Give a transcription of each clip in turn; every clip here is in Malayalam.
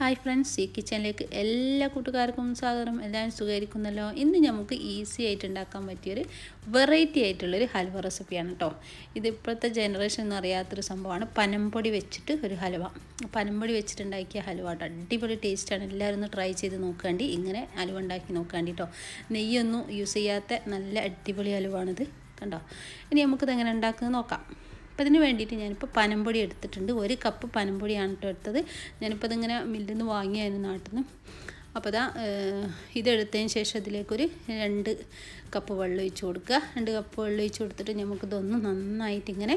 ഹായ് ഫ്രണ്ട്സ് ഈ കിച്ചണിലേക്ക് എല്ലാ കൂട്ടുകാർക്കും സ്വാഗതം. എല്ലാവരും സുഖമായിരിക്കുന്നല്ലോ? ഇന്ന് നമുക്ക് ഈസി ആയിട്ട് ഉണ്ടാക്കാൻ പറ്റിയൊരു വെറൈറ്റി ആയിട്ടുള്ളൊരു ഹൽവ റെസിപ്പിയാണ് കേട്ടോ ഇത് ഇപ്പോഴത്തെ ജനറേഷൻ എന്ന് അറിയാത്തൊരു സംഭവമാണ്. പനംപൊടി വെച്ചിട്ട് ഒരു ഹൽവ. പനംപൊടി വെച്ചിട്ടുണ്ടാക്കിയ ഹൽവ കേട്ടോ അടിപൊളി ടേസ്റ്റാണ് എല്ലാവരും ഒന്ന് ട്രൈ ചെയ്ത് നോക്കാണ്ടി. ഇങ്ങനെ ഹലുവ ഉണ്ടാക്കി നോക്കാണ്ടി കേട്ടോ നെയ്യൊന്നും യൂസ് ചെയ്യാത്ത നല്ല അടിപൊളി ഹലുവാണിത് കണ്ടോ? ഇനി നമുക്കിത് എങ്ങനെ ഉണ്ടാക്കുന്നത് നോക്കാം. അപ്പോൾ ഇതിന് വേണ്ടിയിട്ട് ഞാനിപ്പോൾ പനംപൊടി എടുത്തിട്ടുണ്ട്. ഒരു കപ്പ് പനംപൊടിയാണ് കേട്ടോ എടുത്തത്. ഞാനിപ്പോൾ ഇതിങ്ങനെ മില്ലിൽ നിന്ന് വാങ്ങിയായിരുന്നു നാട്ടിൽ നിന്ന് അപ്പോൾ ഇതാ ഇതെടുത്തതിന് ശേഷം ഇതിലേക്കൊരു രണ്ട് കപ്പ് വെള്ളം ഒഴിച്ച് കൊടുക്കുക. രണ്ട് കപ്പ് വെള്ളം ഒഴിച്ച് കൊടുത്തിട്ട് നമുക്കിതൊന്ന് നന്നായിട്ടിങ്ങനെ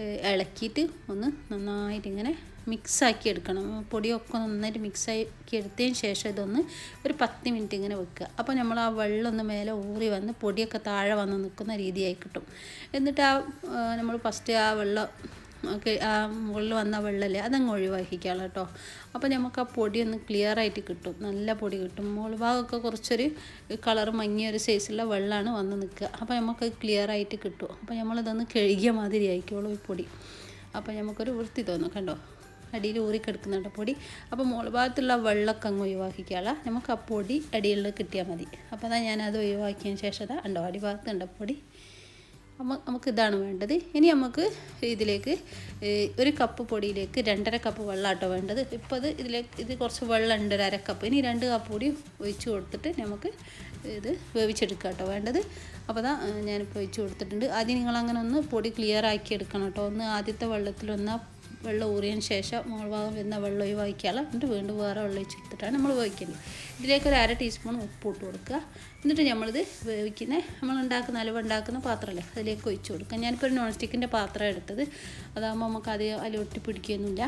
ഇളക്കിയിട്ട് ഒന്ന് നന്നായിട്ട് ഇങ്ങനെ മിക്സാക്കി എടുക്കണം. പൊടിയൊക്കെ നന്നായിട്ട് മിക്സാക്കി എടുത്തതിന് ശേഷം ഇതൊന്ന് ഒരു പത്ത് മിനിറ്റ് ഇങ്ങനെ വെക്കുക. അപ്പോൾ നമ്മൾ ആ വെള്ളം ഒന്ന് മേലെ ഊറി വന്ന് പൊടിയൊക്കെ താഴെ വന്ന് നിൽക്കുന്ന രീതിയായി കിട്ടും. എന്നിട്ട് ആ നമ്മൾ ഫസ്റ്റ് ആ വെള്ളം ഒക്കെ ആ മുകളിൽ വന്ന വെള്ളമല്ലേ അതങ്ങ് ഒഴിവാക്കിക്കാം കേട്ടോ അപ്പോൾ നമുക്ക് ആ പൊടി ഒന്ന് ക്ലിയർ ആയിട്ട് കിട്ടും. നല്ല പൊടി കിട്ടും. മുകൾ ഭാഗമൊക്കെ കുറച്ചൊരു കളർ മങ്ങിയൊരു സൈസുള്ള വെള്ളമാണ് വന്ന് നിൽക്കുക അപ്പോൾ നമുക്ക് ക്ലിയർ ആയിട്ട് കിട്ടും. അപ്പോൾ നമ്മളിതൊന്ന് കഴുകിയ മാതിരി ആയിക്കോളൂ ഈ പൊടി. അപ്പോൾ നമുക്കൊരു വൃത്തി തോന്നും കണ്ടോ? അടിയിൽ ഊറിക്കെടുക്കുന്നുണ്ട് പൊടി? അപ്പോൾ മുകൾ ഭാഗത്തുള്ള വെള്ളമൊക്കെ അങ്ങ് ഒഴിവാക്കിക്കാള. നമുക്ക് ആ പൊടി അടിയിൽ കിട്ടിയാൽ മതി. അപ്പോൾ അതാ ഞാനത് ഒഴിവാക്കിയതിന് ശേഷം അതാ ഉണ്ടോ അടിഭാഗത്തുണ്ട് പൊടി? നമുക്ക് ഇതാണ് വേണ്ടത്. ഇനി നമുക്ക് ഇതിലേക്ക് ഒരു കപ്പ് പൊടിയിലേക്ക് രണ്ടര കപ്പ് വെള്ളമാട്ടോ വേണ്ടത്. ഇപ്പോൾ ഇത് ഇതിലേക്ക് ഇത് കുറച്ച് വെള്ളം ഉണ്ട് ഒരു അരക്കപ്പ് കപ്പ്. ഇനി രണ്ട് കപ്പ് പൊടി ഒഴിച്ച് കൊടുത്തിട്ട് നമുക്ക് ഇത് വേവിച്ചെടുക്കുക കേട്ടോ വേണ്ടത് അപ്പോൾ അതാ ഞാനിപ്പോൾ ഒഴിച്ച് കൊടുത്തിട്ടുണ്ട്. ആദ്യം നിങ്ങളങ്ങനെ ഒന്ന് പൊടി ക്ലിയർ ആക്കി എടുക്കണം കേട്ടോ. ഒന്ന് ആദ്യത്തെ വെള്ളത്തിലൊന്ന് വെള്ളം ഊറിയതിന് ശേഷം മോൾ ഭാഗം വരുന്ന വെള്ളം ഒഴിവാക്കിയാൽ എന്നിട്ട് വീണ്ടും വേറെ വെള്ളം ഒഴിച്ചെടുത്തിട്ടാണ് നമ്മൾ വേവിക്കുന്നത് ഇതിലേക്ക് ഒരു അര ടീസ്പൂൺ ഉപ്പ് ഇട്ട് കൊടുക്കുക. എന്നിട്ട് നമ്മളിത് വേവിക്കുന്ന നമ്മൾ ഉണ്ടാക്കുന്ന അലുവ ഉണ്ടാക്കുന്ന പാത്രമല്ലേ അതിലേക്ക് ഒഴിച്ച് കൊടുക്കുക. ഞാനിപ്പോൾ ഒരു നോൺ സ്റ്റിക്കിന്റെ പാത്രം എടുത്തത്. അതാകുമ്പോൾ നമുക്ക് അധികം അതിൽ ഒട്ടി പിടിക്കുകയൊന്നുമില്ല.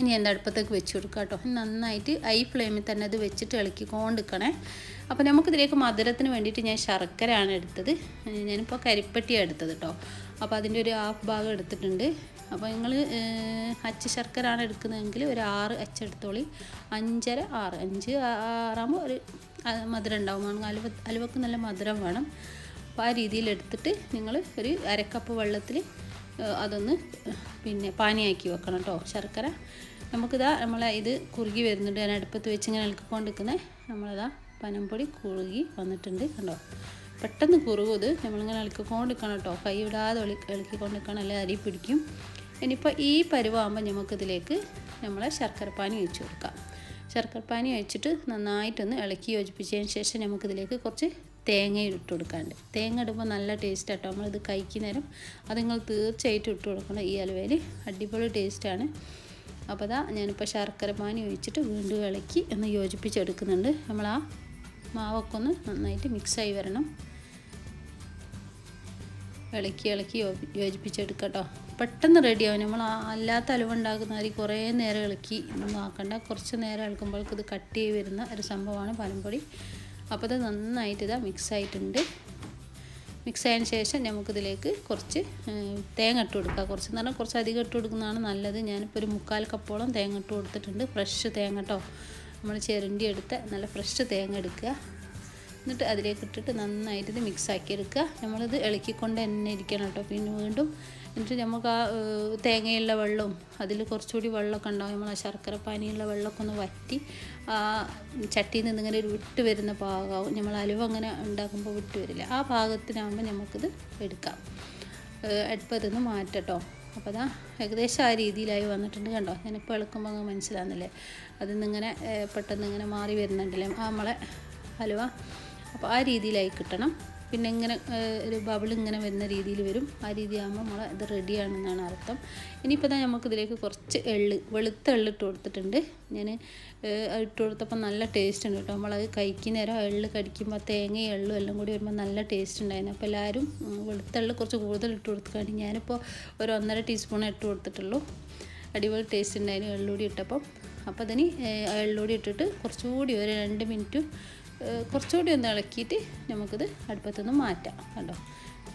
ഇനി എന്റെ അടുപ്പത്തേക്ക് വെച്ച് കൊടുക്കുക കേട്ടോ. നന്നായിട്ട് ഐ ഫ്ലെയിമിൽ തന്നെ അത് വെച്ചിട്ട് ഇളക്കി ഇളക്കിക്കൊണ്ടിരിക്കണേ അപ്പോൾ നമുക്കിതിലേക്ക് മധുരത്തിന് വേണ്ടിയിട്ട് ഞാൻ ശർക്കരയാണ് എടുത്തത്. ഞാനിപ്പോൾ കരിപ്പട്ടിയാണ് എടുത്തത് കേട്ടോ. അപ്പോൾ അതിന്റെ ഒരു ഹാഫ് ഭാഗം എടുത്തിട്ടുണ്ട്. അപ്പോൾ നിങ്ങൾ അച്ച് ശർക്കരയാണ് എടുക്കുന്നതെങ്കിൽ ഒരു ആറ് അച്ചെടുത്തോളി അഞ്ചര ആറ്. അഞ്ച് ആറാകുമ്പോൾ ഒരു മധുരം ഉണ്ടാവും. അലുവ അലുവക്ക് നല്ല മധുരം വേണം. അപ്പോൾ ആ രീതിയിൽ എടുത്തിട്ട് നിങ്ങൾ ഒരു അരക്കപ്പ് വെള്ളത്തിൽ അതൊന്ന് പിന്നെ പാനിയാക്കി വെക്കണം കേട്ടോ ശർക്കര നമുക്കിതാ നമ്മളെ ഇത് കുറുകി വരുന്നുണ്ട്. ഞാൻ അടുപ്പത്ത് വെച്ച് ഇങ്ങനെ ഇളക്കിക്കൊണ്ടിരിക്കുന്നത് നമ്മളിതാ പനംപൊടി കുറുകി വന്നിട്ടുണ്ട് കണ്ടോ. പെട്ടെന്ന് കുറുകും ഇത്. നമ്മളിങ്ങനെ ഇളക്കിക്കൊണ്ടിരിക്കണം കേട്ടോ കൈ വിടാതെ ഇളി ഇളക്കിക്കൊണ്ടിരിക്കണം അല്ലെങ്കിൽ അരി പിടിക്കും. ഇനിയിപ്പോൾ ഈ പരുവാകുമ്പോൾ നമുക്കിതിലേക്ക് നമ്മൾ ശർക്കരപ്പാനി ഒഴിച്ചു കൊടുക്കാം. ശർക്കരപ്പാനി ഒഴിച്ചിട്ട് നന്നായിട്ടൊന്ന് ഇളക്കി യോജിപ്പിച്ചതിന് ശേഷം നമുക്കിതിലേക്ക് കുറച്ച് തേങ്ങ ഇട്ട് കൊടുക്കാണ്ട് തേങ്ങ ഇടുമ്പോൾ നല്ല ടേസ്റ്റ് ആട്ടോ. നമ്മളിത് കഴിക്കുന്നേരം അത് നിങ്ങൾ തീർച്ചയായിട്ടും ഇട്ട് കൊടുക്കണം. ഈ അലുവയിൽ അടിപൊളി ടേസ്റ്റാണ് അപ്പോൾ അതാ ഞാനിപ്പോൾ ശർക്കരപ്പാനി ഒഴിച്ചിട്ട് വീണ്ടും ഇളക്കി ഒന്ന് യോജിപ്പിച്ചെടുക്കുന്നുണ്ട്. നമ്മൾ ആ മാവൊക്കെ ഒന്ന് നന്നായിട്ട് മിക്സായി വരണം. ഇളക്കി ഇളക്കി യോജിപ്പിച്ചെടുക്കട്ടോ. പെട്ടെന്ന് റെഡിയാവും നമ്മൾ അല്ലാത്ത അലവുണ്ടാക്കുന്ന അരി കുറേ നേരം ഇളക്കി. ആക്കണ്ട. കുറച്ച് നേരം ഇളക്കുമ്പോഴേക്ക് ഇത് കട്ട് ചെയ്ത് വരുന്ന ഒരു സംഭവമാണ് പനംപൊടി അപ്പോൾ ഇത് നന്നായിട്ട് ഇതാ മിക്സ് ആയിട്ടുണ്ട്. മിക്സ് ആയതിന് ശേഷം നമുക്കിതിലേക്ക് കുറച്ച് തേങ്ങ ഇട്ട് കൊടുക്കുക കുറച്ച് എന്ന് പറഞ്ഞാൽ കുറച്ച് അധികം ഇട്ട് കൊടുക്കുന്നതാണ് നല്ലത്. ഞാനിപ്പോൾ ഒരു മുക്കാൽ കപ്പോളം തേങ്ങ ഇട്ട് കൊടുത്തിട്ടുണ്ട്. ഫ്രഷ് തേങ്ങ കേട്ടോ നമ്മൾ ചിരണ്ടി എടുത്ത് നല്ല ഫ്രഷ് തേങ്ങ എടുക്കുക. എന്നിട്ട് അതിലേക്ക് ഇട്ടിട്ട് നന്നായിട്ട് ഇത് മിക്സ് ആക്കി എടുക്കുക നമ്മളിത് ഇളക്കിക്കൊണ്ട് തന്നെ ഇരിക്കണം കേട്ടോ. പിന്നെ വീണ്ടും എന്നിട്ട് നമുക്ക് ആ തേങ്ങയുള്ള വെള്ളവും അതിൽ കുറച്ചുകൂടി വെള്ളമൊക്കെ ഉണ്ടാവും. നമ്മൾ ആ ശർക്കര പാനിയുള്ള വെള്ളമൊക്കെ ഒന്ന് വറ്റി ആ ചട്ടിയിൽ നിന്ന് ഇങ്ങനെ ഒരു വിട്ട് വരുന്ന പാകമാവും നമ്മൾ അലുവ അങ്ങനെ ഉണ്ടാക്കുമ്പോൾ വിട്ട് വരില്ല. ആ പാകത്തിനാകുമ്പോൾ നമുക്കിത് എടുക്കാം. അടുപ്പത്തിൽ നിന്ന് മാറ്റട്ടോ അപ്പോൾ അതാ ഏകദേശം ആ രീതിയിലായി വന്നിട്ടുണ്ട് കണ്ടോ. ഞാനിപ്പോൾ ഇളക്കുമ്പോൾ അങ്ങ് മനസ്സിലാകുന്നില്ലേ അതിൽ നിന്നിങ്ങനെ പെട്ടെന്ന് ഇങ്ങനെ മാറി വരുന്നുണ്ടല്ലേ? ആ നമ്മളെ ഹലുവ അപ്പോൾ ആ രീതിയിലായി കിട്ടണം. പിന്നെ ഇങ്ങനെ ഒരു ബബിൾ ഇങ്ങനെ വരുന്ന രീതിയിൽ വരും. ആ രീതിയാകുമ്പോൾ നമ്മൾ ഇത് റെഡിയാണെന്നാണ് അർത്ഥം. ഇനിയിപ്പോൾ തന്നെ നമുക്കിതിലേക്ക് കുറച്ച് എള്ള് വെളുത്ത എള്ള് ഇട്ട് കൊടുത്തിട്ടുണ്ട്. ഞാൻ ഇട്ട് കൊടുത്തപ്പോൾ നല്ല ടേസ്റ്റ് ഉണ്ട് കേട്ടോ. നമ്മളത് കഴിക്കുന്നേരം എള്ള് കടിക്കുമ്പോൾ തേങ്ങയും എള്ളും എല്ലാം കൂടി വരുമ്പോൾ നല്ല ടേസ്റ്റ് ഉണ്ടായിരുന്നു. അപ്പോൾ എല്ലാവരും വെളുത്ത എള്ള് കുറച്ച് കൂടുതൽ ഇട്ട് കൊടുക്കുകയാണ്. ഞാനിപ്പോൾ ഒരു ഒന്നര ടീസ്പൂൺ ഇട്ട് കൊടുത്തിട്ടുള്ളൂ. അടിപൊളി ടേസ്റ്റ് ഉണ്ടായിരുന്നു എള്ളുകൂടി ഇട്ടപ്പം. അപ്പോൾ അതിന് എള്ളുകൂടി ഇട്ടിട്ട് കുറച്ചുകൂടി ഒരു രണ്ട് മിനിറ്റും കുറച്ചുകൂടി ഒന്ന് ഇളക്കിയിട്ട് നമുക്കിത് അടുപ്പത്തുനിന്ന് മാറ്റാം കണ്ടോ?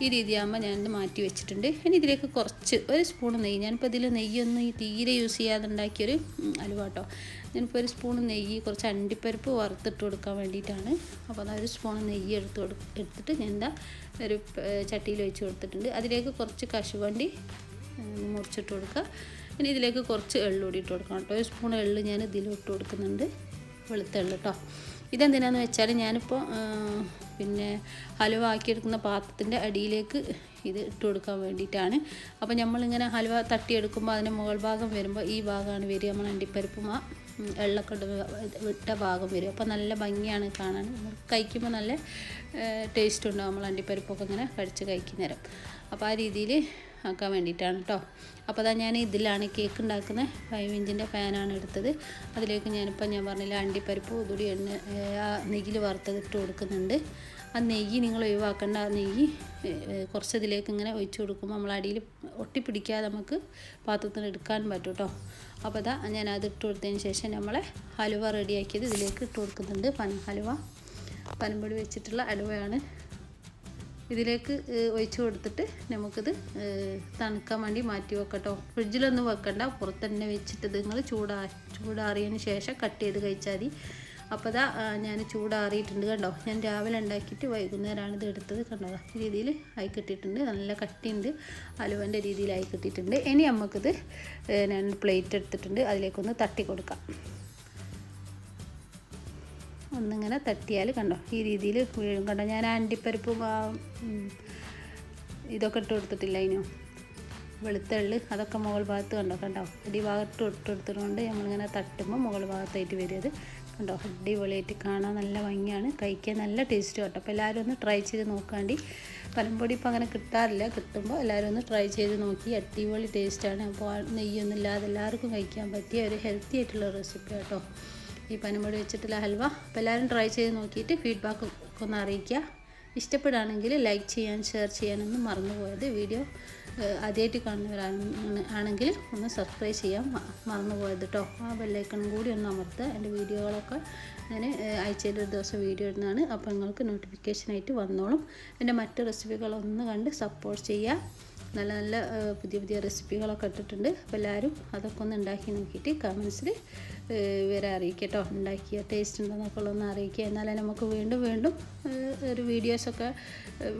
ഈ രീതിയാകുമ്പോൾ ഞാനിത് മാറ്റി വെച്ചിട്ടുണ്ട്. ഇനി ഇതിലേക്ക് കുറച്ച് ഒരു സ്പൂൺ നെയ്യ്. ഞാനിപ്പോൾ ഇതിൽ നെയ്യൊന്നും തീരെ യൂസ് ചെയ്യാതെ ഉണ്ടാക്കിയൊരു അലുവാട്ടോ ഞാനിപ്പോൾ ഒരു സ്പൂൺ നെയ്യ് കുറച്ച് അണ്ടിപ്പരിപ്പ് വറുത്തിട്ട് കൊടുക്കാൻ വേണ്ടിയിട്ടാണ്. അപ്പോൾ അതാ ഒരു സ്പൂൺ നെയ്യ് എടുത്ത് കൊടു എടുത്തിട്ട് ഞാൻ എന്താ ഒരു ചട്ടിയിൽ വെച്ച് കൊടുത്തിട്ടുണ്ട്. അതിലേക്ക് കുറച്ച് കശുവണ്ടി മുറിച്ചിട്ട് കൊടുക്കുക ഇനി ഇതിലേക്ക് കുറച്ച് എള്ളൂടിയിട്ട് കൊടുക്കണം കേട്ടോ. ഒരു സ്പൂൺ എള്ള് ഞാൻ ഇതിലിട്ട് കൊടുക്കുന്നുണ്ട്. വെളുത്ത എള്ള് കേട്ടോ. ഇതെന്തിനാന്ന് വെച്ചാൽ ഞാനിപ്പോൾ പിന്നെ ഹലുവ ആക്കിയെടുക്കുന്ന പാത്രത്തിന്റെ അടിയിലേക്ക് ഇത് ഇട്ട് കൊടുക്കാൻ വേണ്ടിയിട്ടാണ്. അപ്പോൾ നമ്മളിങ്ങനെ ഹലുവ തട്ടിയെടുക്കുമ്പോൾ അതിന്റെ മുകൾ ഭാഗം വരുമ്പോൾ ഈ ഭാഗമാണ് വരിക. നമ്മൾ അണ്ടിപ്പരിപ്പും എള്ളൊക്കെ വിട്ട ഭാഗം വരും. അപ്പോൾ നല്ല ഭംഗിയാണ് കാണാൻ. നമ്മൾ കഴിക്കുമ്പോൾ നല്ല ടേസ്റ്റ് ഉണ്ടാവും. നമ്മൾ അണ്ടിപ്പരിപ്പൊക്കെ ഇങ്ങനെ കഴിച്ച് കഴിക്കുന്നേരം. അപ്പോൾ ആ രീതിയിൽ ആക്കാൻ വേണ്ടിയിട്ടാണ് കേട്ടോ അപ്പോൾ അതാ ഞാൻ ഇതിലാണ് കേക്ക് ഉണ്ടാക്കുന്നത് ഫൈവ് ഇഞ്ചിന്റെ പാനാണ് എടുത്തത്. അതിലേക്ക് ഞാനിപ്പോൾ ഞാൻ പറഞ്ഞില്ല അണ്ടിപ്പരിപ്പ് ഉതുടി എണ്ണ നെയ്യിൽ വറുത്തത് ഇട്ട് കൊടുക്കുന്നുണ്ട്. ആ നെയ്യ് നിങ്ങൾ ഒഴിവാക്കേണ്ട. ആ നെയ്യ് കുറച്ചതിലേക്ക് ഇങ്ങനെ ഒഴിച്ച് കൊടുക്കുമ്പോൾ നമ്മൾ അടിയിൽ ഒട്ടിപ്പിടിക്കാതെ നമുക്ക് പാത്രത്തിൽ എടുക്കാൻ പറ്റും കേട്ടോ. അപ്പോൾ അതാ ഞാൻ അത് ഇട്ട് കൊടുത്തതിന് ശേഷം നമ്മളെ ഹലുവ റെഡിയാക്കിയത് ഇതിലേക്ക് ഇട്ട് കൊടുക്കുന്നുണ്ട്. പന ഹലുവ പനമ്പൊടി വെച്ചിട്ടുള്ള ഹലുവയാണ് ഇതിലേക്ക് ഒഴിച്ചു കൊടുത്തിട്ട് നമുക്കിത് തണുക്കാൻ വേണ്ടി മാറ്റി വെക്കട്ടോ ഫ്രിഡ്ജിലൊന്നും വെക്കണ്ട. പുറത്ത് വെച്ചിട്ട് നിങ്ങൾ ചൂടാ ചൂടാറിയതിന് ശേഷം കട്ട് ചെയ്ത് കഴിച്ചാൽ മതി. അപ്പോൾ ഇതാ ഞാൻ ചൂടാറിയിട്ടുണ്ട് കണ്ടോ? ഞാൻ രാവിലെ ഉണ്ടാക്കിയിട്ട് വൈകുന്നേരമാണ് ഇത് എടുത്തത് കണ്ടോ? ഈ രീതിയിൽ ആയി കിട്ടിയിട്ടുണ്ട്. നല്ല കട്ടിയുണ്ട്. അലുവന്റെ രീതിയിലായി കിട്ടിയിട്ടുണ്ട്. ഇനി നമുക്കിത് ഞാൻ പ്ലേറ്റ് എടുത്തിട്ടുണ്ട്. അതിലേക്കൊന്ന് തട്ടി കൊടുക്കാം. ഒന്നിങ്ങനെ തട്ടിയാൽ കണ്ടോ? ഈ രീതിയിൽ വീഴും. കണ്ടോ? ഞാൻ അണ്ടിപ്പരിപ്പും ഇതൊക്കെ ഇട്ട് കൊടുത്തിട്ടില്ല അതിനു വെളുത്തുള്ളി അതൊക്കെ മുകൾ ഭാഗത്ത് കണ്ടോ? കണ്ടോ? അടിഭാഗത്ത് ഇട്ട് കൊടുത്തതുകൊണ്ട് നമ്മളിങ്ങനെ തട്ടുമ്പോൾ മുകൾ ഭാഗത്തായിട്ട് വരും കണ്ടോ? അടിപൊളിയായിട്ട് കാണാൻ നല്ല ഭംഗിയാണ്. കഴിക്കാൻ നല്ല ടേസ്റ്റ് കേട്ടോ. അപ്പോൾ എല്ലാവരും ഒന്ന് ട്രൈ ചെയ്ത് നോക്കാണ്ടി. പനംപൊടി ഇപ്പോൾ അങ്ങനെ കിട്ടാറില്ല. കിട്ടുമ്പോൾ എല്ലാവരും ഒന്ന് ട്രൈ ചെയ്ത് നോക്കി. അടിപൊളി ടേസ്റ്റാണ് അപ്പോൾ നെയ്യൊന്നും ഇല്ലാതെ എല്ലാവർക്കും കഴിക്കാൻ പറ്റിയ ഒരു ഹെൽത്തി ആയിട്ടുള്ള റെസിപ്പി കേട്ടോ. ഈ പനമ്പൊടി വെച്ചിട്ടുള്ള ഹൽവ. അപ്പോൾ എല്ലാവരും ട്രൈ ചെയ്ത് നോക്കിയിട്ട് ഫീഡ്ബാക്ക് ഒക്കെ ഒന്ന് അറിയിക്കുക. ഇഷ്ടപ്പെടുകയാണെങ്കിൽ ലൈക്ക് ചെയ്യാൻ ഷെയർ ചെയ്യാനൊന്നും മറന്നുപോയത് വീഡിയോ ആദ്യമായിട്ട് കാണുന്നവരാണ് ആണെങ്കിൽ ഒന്ന് സബ്സ്ക്രൈബ് ചെയ്യാൻ മറന്നുപോയത് മറന്നു പോയത് കേട്ടോ ആ ബെല്ലൈക്കണും കൂടി ഒന്ന് അമർത്തുക എന്റെ വീഡിയോകളൊക്കെ ഞാൻ ആഴ്ചയിൽ ഒരു ദിവസം വീഡിയോ ഇടുന്നതാണ്. അപ്പോൾ നിങ്ങൾക്ക് നോട്ടിഫിക്കേഷനായിട്ട് വന്നോളും. എന്റെ മറ്റ് റെസിപ്പികളൊന്ന് കണ്ട് സപ്പോർട്ട് ചെയ്യുക നല്ല നല്ല പുതിയ പുതിയ റെസിപ്പികളൊക്കെ ഇട്ടിട്ടുണ്ട്. അപ്പോൾ എല്ലാവരും അതൊക്കെ ഒന്ന് ഉണ്ടാക്കി നോക്കിയിട്ട് കമൻസിൽ വരെ അറിയിക്കട്ടോ. ഉണ്ടാക്കിയ ടേസ്റ്റ് ഉണ്ടെന്നൊക്കെ ഉള്ളതൊന്ന് അറിയിക്കുക. എന്നാലേ നമുക്ക് വീണ്ടും വീണ്ടും ഒരു വീഡിയോസൊക്കെ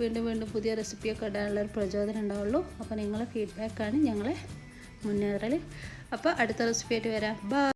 വീണ്ടും വീണ്ടും പുതിയ റെസിപ്പിയൊക്കെ ഇടാനുള്ള ഒരു പ്രചോദനം ഉണ്ടാവുള്ളൂ. അപ്പോൾ നിങ്ങളെ ഫീഡ്ബാക്കാണ് ഞങ്ങളെ മുന്നേറൽ അപ്പോൾ അടുത്ത റെസിപ്പിയായിട്ട് വരാം. ബൈ